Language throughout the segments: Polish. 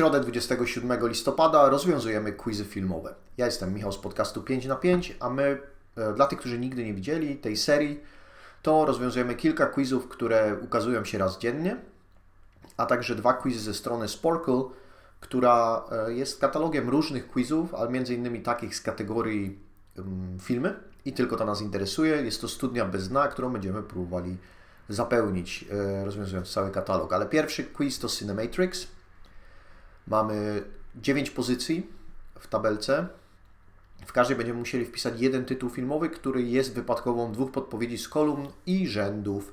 środę 27 listopada rozwiązujemy quizy filmowe. Ja jestem Michał z podcastu 5 na 5, a my, e, dla tych, którzy nigdy nie widzieli tej serii, to rozwiązujemy kilka quizów, które ukazują się raz dziennie, a także dwa quizy ze strony Sporkle, która e, jest katalogiem różnych quizów, ale między innymi takich z kategorii um, filmy i tylko to nas interesuje. Jest to studnia bez dna, którą będziemy próbowali zapełnić, e, rozwiązując cały katalog. Ale pierwszy quiz to Cinematrix. Mamy 9 pozycji w tabelce. W każdej będziemy musieli wpisać jeden tytuł filmowy, który jest wypadkową dwóch podpowiedzi z kolumn i rzędów.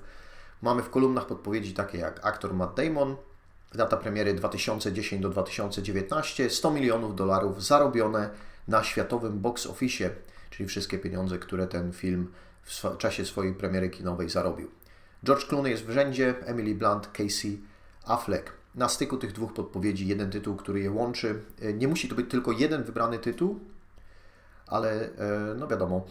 Mamy w kolumnach podpowiedzi takie jak aktor Matt Damon, data premiery 2010 do 2019, 100 milionów dolarów zarobione na światowym box office, czyli wszystkie pieniądze, które ten film w czasie swojej premiery kinowej zarobił. George Clooney jest w rzędzie, Emily Blunt, Casey Affleck. Na styku tych dwóch podpowiedzi jeden tytuł, który je łączy. E, nie musi to być tylko jeden wybrany tytuł, ale e, no wiadomo,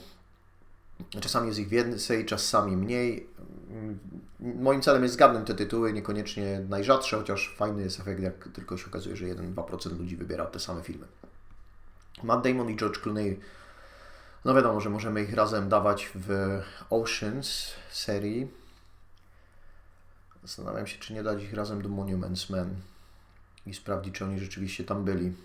czasami jest ich więcej, czasami mniej. Mm, moim celem jest zgadnąć te tytuły, niekoniecznie najrzadsze, chociaż fajny jest efekt, jak tylko się okazuje, że 1-2% ludzi wybiera te same filmy. Matt Damon i George Clooney, no wiadomo, że możemy ich razem dawać w Oceans serii, Zastanawiam się, czy nie dać ich razem do Monuments Men i sprawdzić, czy oni rzeczywiście tam byli.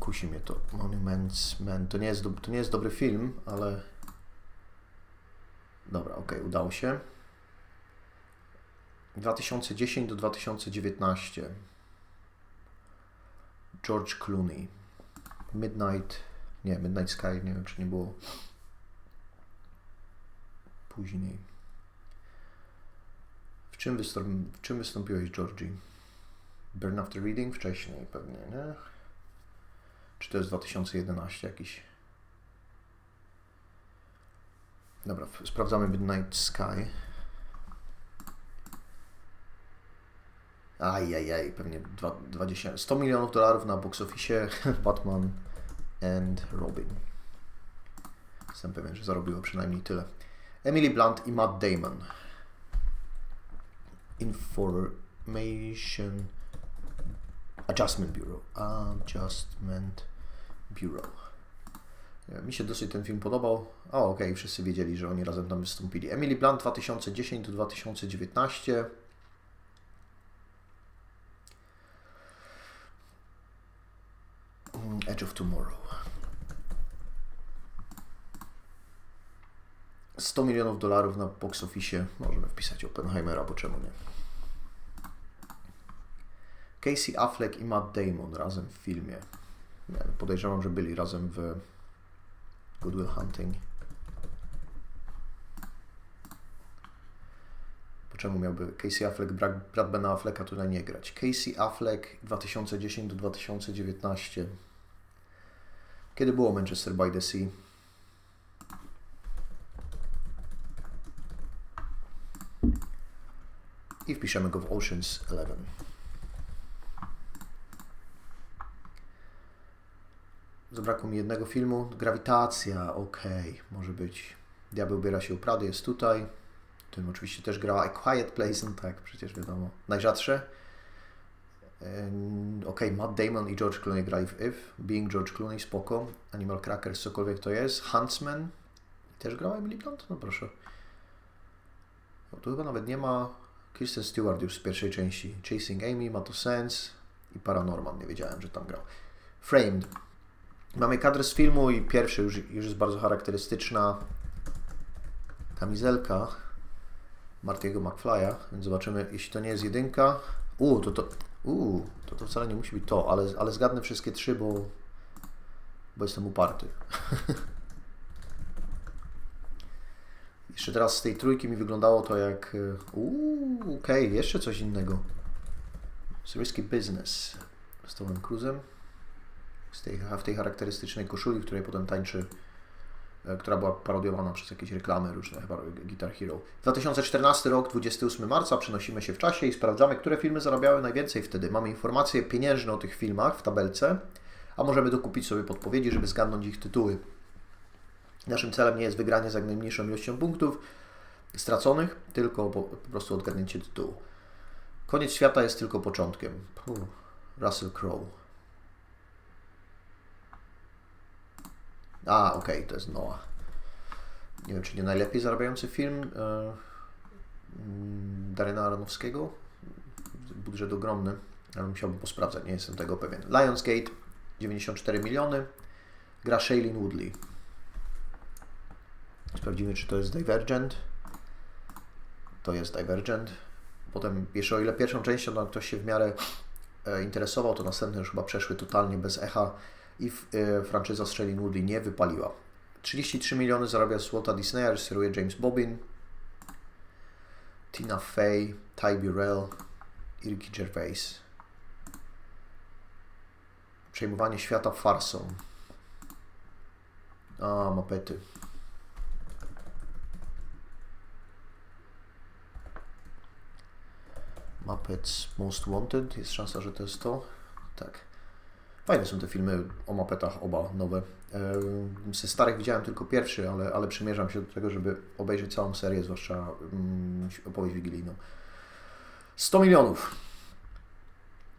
Kusi mnie to. Monuments Men. To nie jest, do, to nie jest dobry film, ale... Dobra, ok, udało się. 2010 do 2019. George Clooney. Midnight. Nie, Midnight Sky, nie wiem, czy nie było później. W czym, wystąp w czym wystąpiłeś, Georgie? Burn After Reading? Wcześniej pewnie, nie? Czy to jest 2011 jakiś? Dobra, sprawdzamy Midnight Sky. Ajajaj, pewnie 20, 100 milionów dolarów na box office Batman and Robin. Jestem pewien, że zarobiło przynajmniej tyle. Emily Blunt i Matt Damon. Information Adjustment Bureau. Adjustment Bureau. Mi się dosyć ten film podobał. O, okej, okay, wszyscy wiedzieli, że oni razem tam wystąpili. Emily Blunt 2010 do 2019. Edge of Tomorrow. 100 milionów dolarów na box office. Możemy wpisać Oppenheimera, bo czemu nie? Casey Affleck i Matt Damon razem w filmie. Nie, podejrzewam, że byli razem w Good Will Hunting. Po czemu miałby Casey Affleck brak brat Bena Afflecka tutaj nie grać? Casey Affleck 2010 do 2019. Kiedy było Manchester by the Sea? I wpiszemy go w Oceans 11. Zabrakło mi jednego filmu. Grawitacja, ok, może być. Diabeł ubiera się u Prady, jest tutaj. Tym oczywiście też grała A Quiet Place, no tak, przecież wiadomo. Najrzadsze. Ok, Matt Damon i George Clooney grali w If. Being George Clooney, spoko. Animal Crackers, cokolwiek to jest. Huntsman. Też grała Emily Blunt? No proszę. No, tu chyba nawet nie ma Kristen Stewart już z pierwszej części. Chasing Amy, ma to sens i Paranorman, nie wiedziałem, że tam grał. Framed. Mamy kadrę z filmu i pierwszy już, już jest bardzo charakterystyczna kamizelka Martiego McFly'a, więc zobaczymy, jeśli to nie jest jedynka. Uuu, to to, uu, to to wcale nie musi być to, ale, ale zgadnę wszystkie trzy, bo, bo jestem uparty. Jeszcze teraz z tej trójki mi wyglądało to jak... E, uuu, okej, okay, jeszcze coś innego. Risky business. Z Tomem Cruzem. Z tej, w tej charakterystycznej koszuli, w której potem tańczy, e, która była parodiowana przez jakieś reklamy różne, chyba Guitar Hero. 2014 rok, 28 marca, przenosimy się w czasie i sprawdzamy, które filmy zarabiały najwięcej wtedy. Mamy informacje pieniężne o tych filmach w tabelce, a możemy dokupić sobie podpowiedzi, żeby zgadnąć ich tytuły. Naszym celem nie jest wygranie z jak najmniejszą ilością punktów straconych, tylko po, po prostu odgadnięcie tytułu. Koniec świata jest tylko początkiem. Russell Crowe. A, okej, okay, to jest Noah. Nie wiem, czy nie najlepiej zarabiający film e, mm, Darena Aronowskiego. Budżet ogromny, ale musiałbym posprawdzać, nie jestem tego pewien. Lionsgate 94 miliony. Gra Shailene Woodley. Sprawdzimy, czy to jest Divergent. To jest Divergent. Potem, jeszcze o ile pierwszą częścią no, ktoś się w miarę e, interesował, to następne już chyba przeszły totalnie bez echa i e, franczyza Shailene Woodley nie wypaliła. 33 miliony zarabia z Disneya, reżyseruje James Bobbin, Tina Fey, Ty Burrell, Ricky Gervais. Przejmowanie świata farsą. A, mapety. Muppets Most Wanted. Jest szansa, że to jest to. Tak. Fajne są te filmy o mapetach, oba nowe. Ze starych widziałem tylko pierwszy, ale, ale przymierzam się do tego, żeby obejrzeć całą serię, zwłaszcza um, opowieść wigilijną. 100 milionów.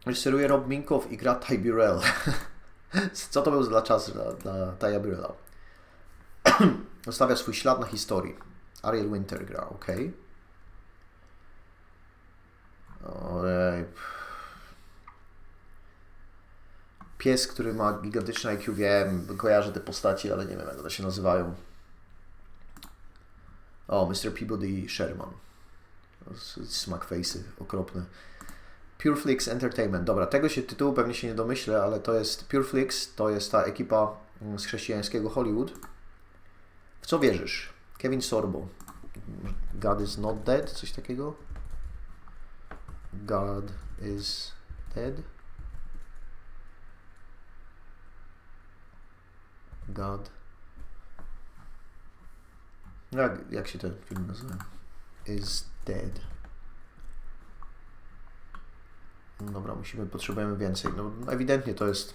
Reżyseruje Rob Minkow i gra Ty Burrell. Co to był za czas dla, dla Burrella? Zostawia swój ślad na historii. Ariel Winter gra, ok. Pies, który ma gigantyczne IQ, wiem, kojarzę te postaci, ale nie wiem jak one się nazywają. O, Mr. Peabody Sherman. Smackface'y, okropne. Pureflix Entertainment. Dobra, tego się tytułu pewnie się nie domyślę, ale to jest Pureflix, to jest ta ekipa mm, z chrześcijańskiego Hollywood. W co wierzysz? Kevin Sorbo. God is not dead, coś takiego? God is dead? God. Jak, jak się ten film nazywa? Is dead. No dobra, musimy, potrzebujemy więcej. No ewidentnie to jest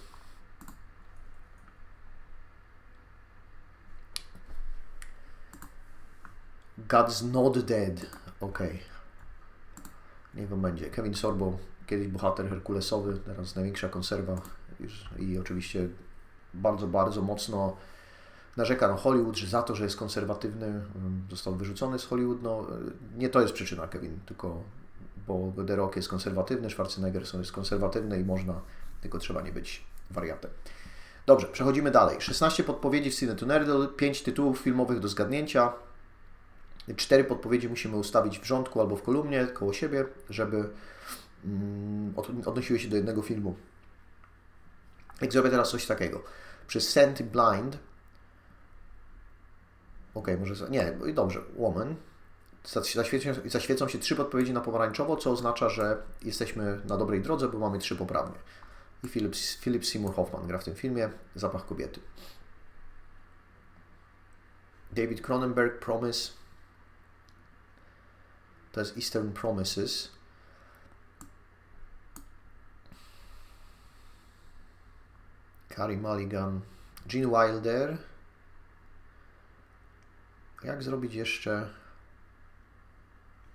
God's not dead. Ok. Niech wam będzie. Kevin Sorbo, kiedyś bohater Herkulesowy, teraz największa konserwa i oczywiście bardzo, bardzo mocno narzeka na Hollywood, że za to, że jest konserwatywny, mm, został wyrzucony z Hollywood. No, nie to jest przyczyna, Kevin, tylko bo The Rock jest konserwatywny, Schwarzenegger jest konserwatywny i można, tylko trzeba nie być wariatem. Dobrze, przechodzimy dalej. 16 podpowiedzi w Cine to Nerdle, 5 tytułów filmowych do zgadnięcia. Cztery podpowiedzi musimy ustawić w rządku albo w kolumnie koło siebie, żeby mm, odnosiły się do jednego filmu. Jak zrobię teraz coś takiego. Przez Sent Blind. Ok, może. Nie, dobrze. Woman. Zaświecą, zaświecą się trzy podpowiedzi na pomarańczowo, co oznacza, że jesteśmy na dobrej drodze, bo mamy trzy poprawnie. I Philip, Philip Seymour Hoffman gra w tym filmie Zapach kobiety. David Cronenberg, Promise. To jest Eastern Promises. Carrie Mulligan, Gene Wilder. Jak zrobić jeszcze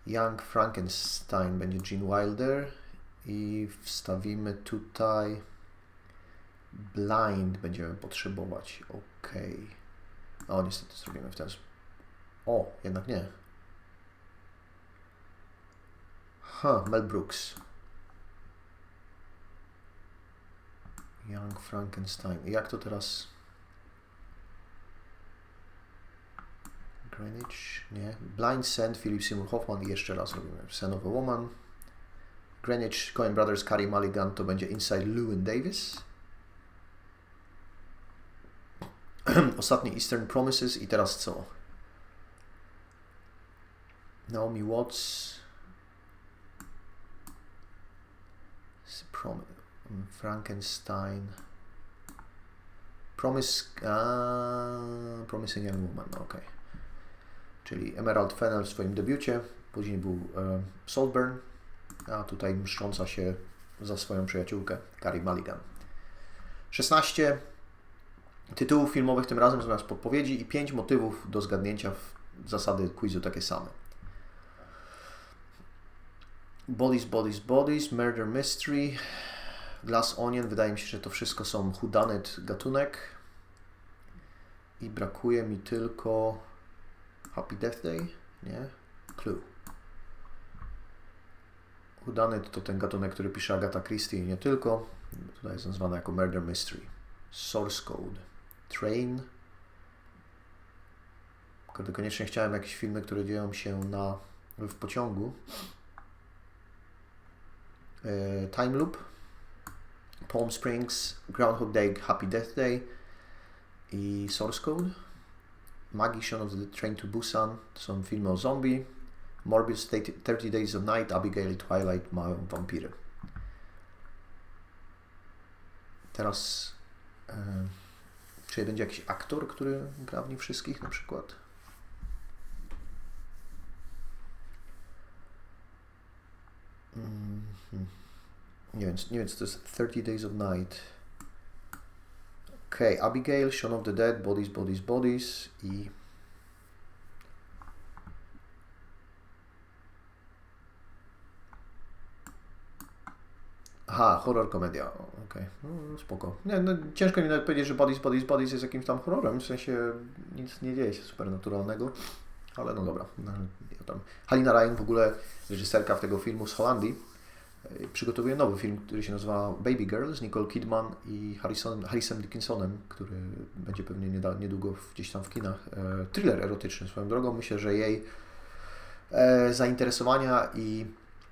Young Frankenstein będzie Gene Wilder i wstawimy tutaj Blind będziemy potrzebować. Ok. O, niestety zrobimy w ten sposób. O, jednak nie. Ha, Mel Brooks. Young Frankenstein. Jak to teraz? Greenwich? Nie. Blind Sand, Philip Seymour Hoffman i jeszcze raz robimy. Son of a Woman. Greenwich, Coen Brothers, Carrie Mulligan to będzie Inside Llewyn Davis. Ostatni Eastern Promises i teraz co? Naomi Watts. Prom Frankenstein. Promise, uh, Promising Young Woman, no ok. Czyli Emerald Fennel w swoim debiucie, później był uh, Saltburn, a tutaj mszcząca się za swoją przyjaciółkę Carrie Mulligan. 16 tytułów filmowych tym razem zamiast podpowiedzi i 5 motywów do zgadnięcia w zasady quizu takie same. Bodies, Bodies, Bodies, Murder Mystery, Glass Onion. Wydaje mi się, że to wszystko są whodunit gatunek. I brakuje mi tylko Happy Death Day, nie? Clue. Whodunit to ten gatunek, który pisze Agatha Christie i nie tylko. Tutaj jest nazwana jako Murder Mystery. Source Code. Train. Tylko koniecznie chciałem jakieś filmy, które dzieją się na, w pociągu. E, Time Loop. Palm Springs, Groundhog Day, Happy Death Day i Source Code. Magician of the Train to Busan to są filmy o zombie. Morbius 30 Days of Night, Abigail Twilight mają wampiry. Teraz e, czy będzie jakiś aktor, który gra w nich wszystkich na przykład? Mm -hmm. Nie wiem, nie wiem co to jest 30 Days of Night. Okay. Abigail, Shaun of the Dead, Bodies, Bodies, Bodies i Aha, horror komedia, okej, okay. no, spoko. Nie, no, ciężko mi nawet powiedzieć, że Bodies, Bodies, Bodies jest jakimś tam horrorem, w sensie nic nie dzieje się supernaturalnego, ale no dobra. No, tam. Halina Ryan, w ogóle reżyserka tego filmu z Holandii, przygotowuje nowy film, który się nazywa Baby Girl z Nicole Kidman i Harrison, Harrisem Dickinsonem, który będzie pewnie niedługo gdzieś tam w kinach. E, thriller erotyczny swoją drogą. Myślę, że jej e, zainteresowania i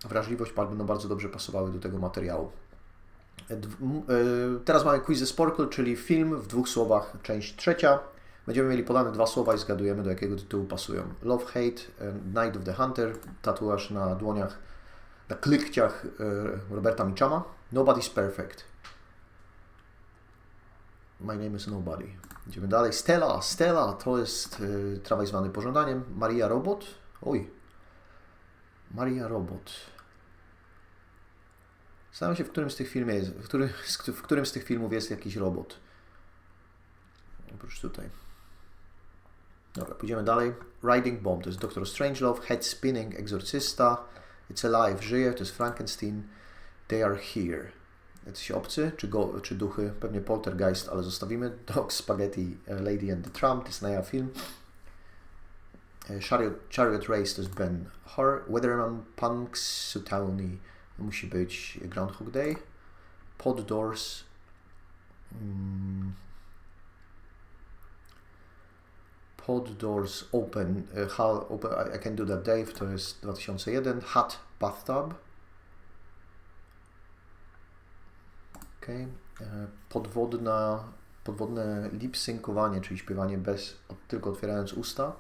wrażliwość będą bardzo dobrze pasowały do tego materiału. E, teraz mamy quiz Sporkle, czyli film w dwóch słowach, część trzecia. Będziemy mieli podane dwa słowa i zgadujemy do jakiego tytułu pasują. Love, Hate, e, Night of the Hunter, tatuaż na dłoniach, na klykciach e, Roberta Michama. Nobody's Perfect. My name is Nobody. Idziemy dalej. Stella, Stella to jest trawaj zwany pożądaniem. Maria Robot. Oj. Maria Robot. Zastanawiam się, w którym z tych filmów jest, w, w którym z tych filmów jest jakiś robot. Oprócz tutaj. Dobra, pójdziemy dalej. Riding Bomb to jest Doctor Strangelove, Head Spinning, Exorcysta, It's Alive, Żyje, to jest Frankenstein, They Are Here. Jacyś obcy, czy, go, czy duchy? Pewnie Poltergeist, ale zostawimy. Dog Spaghetti, e, Lady and the Trump, to jest Naya film. E, Chariot, Chariot Race to jest Ben Hur, Weatherman, Punks, Sutowni, musi być Groundhog Day, Pod Doors, Pod Doors Open, uh, how open I Can Do That Dave to jest 2001, Hot Bathtub, okay. E, podwodna, podwodne lip-syncowanie, czyli śpiewanie bez, tylko otwierając usta.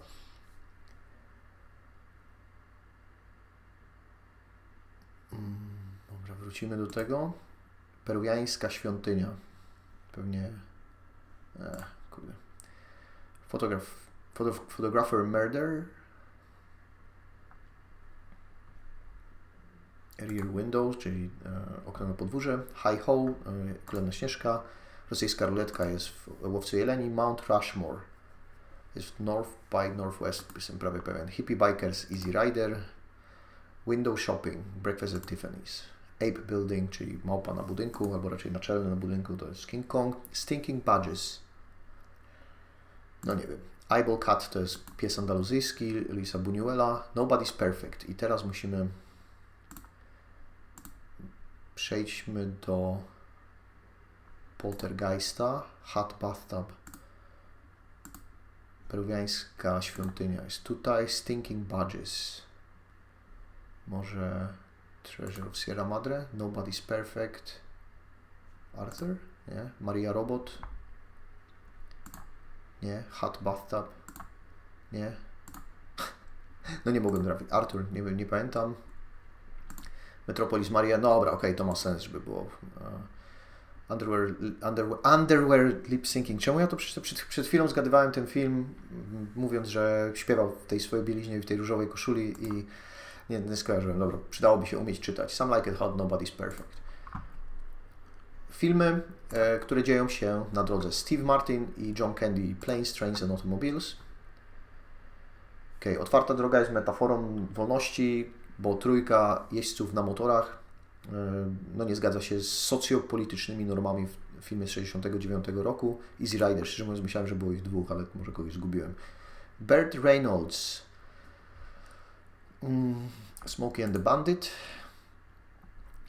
Mm wrócimy do tego. Peruwiańska świątynia. Pewnie. E, kurde. Fotograf, photographer Murder. Rear Windows, czyli e, okno na podwórze. High Ho, e, Królewna Śnieżka. Rosyjska ruletka jest w Łowcy Jeleni. Mount Rushmore jest w North by Northwest, jestem prawie pewien. Hippie Bikers, Easy Rider. Window Shopping, Breakfast at Tiffany's. Ape Building, czyli małpa na budynku, albo raczej naczelny na budynku, to jest King Kong. Stinking Budges. No nie wiem. Eyeball Cut to jest pies andaluzyjski, Lisa Buñuela. Nobody's Perfect. I teraz musimy przejdźmy do Poltergeista. Hot Bathtub. Peruwiańska świątynia jest tutaj. Stinking Budges. Może Treasure of Sierra Madre, Nobody's Perfect, Arthur, nie? Maria Robot, nie? Hot Bathtub, nie? No nie mogłem trafić. Arthur, nie, nie pamiętam. Metropolis Maria, no dobra, okej, okay, to ma sens, żeby było. Uh, underwear, underwear, underwear lip syncing. Czemu ja to przed, przed, przed chwilą zgadywałem ten film, mówiąc, że śpiewał w tej swojej bieliźnie, w tej różowej koszuli i nie, nie skojarzyłem. Dobra, przydałoby się umieć czytać. Some Like It Hot, Nobody's Perfect. Filmy, e, które dzieją się na drodze Steve Martin i John Candy Planes, Trains and Automobiles. Okay. Otwarta droga jest metaforą wolności, bo trójka jeźdźców na motorach e, no nie zgadza się z socjopolitycznymi normami w filmie z 69 roku. Easy Rider, szczerze mówiąc myślałem, że było ich dwóch, ale może kogoś zgubiłem. Burt Reynolds, mm, Smokey and the Bandit,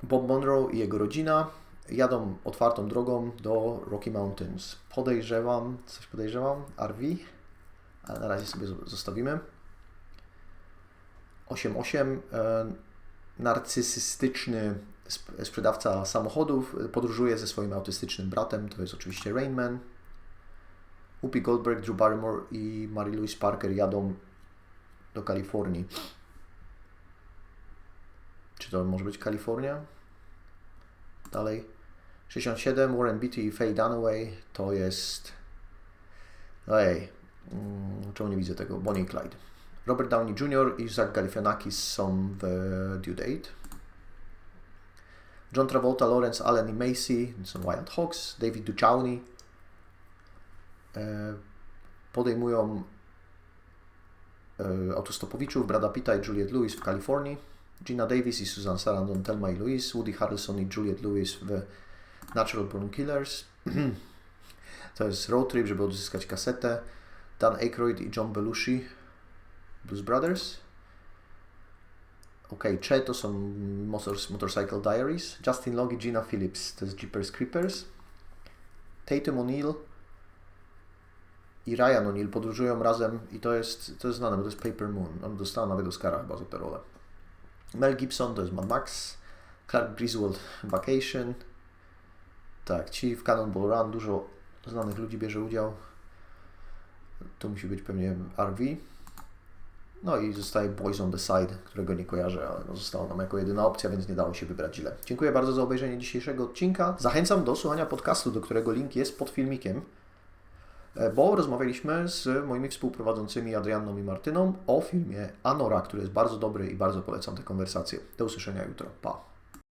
Bob Monroe i jego rodzina jadą otwartą drogą do Rocky Mountains. Podejrzewam, coś podejrzewam, RV, ale na razie sobie zostawimy. 8.8 e, narcysystyczny sprzedawca samochodów podróżuje ze swoim autystycznym bratem, to jest oczywiście Rainman. Whoopi Goldberg, Drew Barrymore i Mary Louise Parker jadą do Kalifornii. Czy to może być Kalifornia? Dalej. 67, Warren Beatty i Faye Dunaway to jest... Ojej, hmm, czemu nie widzę tego? Bonnie Clyde. Robert Downey Jr. i Zach Galifianakis są w Due Date. John Travolta, Lawrence Allen i Macy są Wild Hawks. David Duchovny e, podejmują e, autostopowiczów Brada Pitta i Juliette Lewis w Kalifornii. Gina Davis i Susan Sarandon, Thelma i Louise. Woody Harrelson i Juliette Lewis w Natural Born Killers. to jest road trip, żeby odzyskać kasetę. Dan Aykroyd i John Belushi Blues Brothers. Ok, Che to są Motors, Motorcycle Diaries. Justin Long i Gina Phillips to jest Jeepers Creepers. Tatum O'Neill i Ryan O'Neill podróżują razem i to jest, to jest znane, bo to jest Paper Moon. On dostał nawet Oscara chyba za tę rolę. Mel Gibson to jest Mad Max. Clark Griswold Vacation. Tak, ci w Cannonball Run dużo znanych ludzi bierze udział. To musi być pewnie RV. No i zostaje Boys on the Side, którego nie kojarzę, ale no nam jako jedyna opcja, więc nie dało się wybrać źle. Dziękuję bardzo za obejrzenie dzisiejszego odcinka. Zachęcam do słuchania podcastu, do którego link jest pod filmikiem, bo rozmawialiśmy z moimi współprowadzącymi Adrianną i Martyną o filmie Anora, który jest bardzo dobry i bardzo polecam tę konwersację. Do usłyszenia jutro. Pa!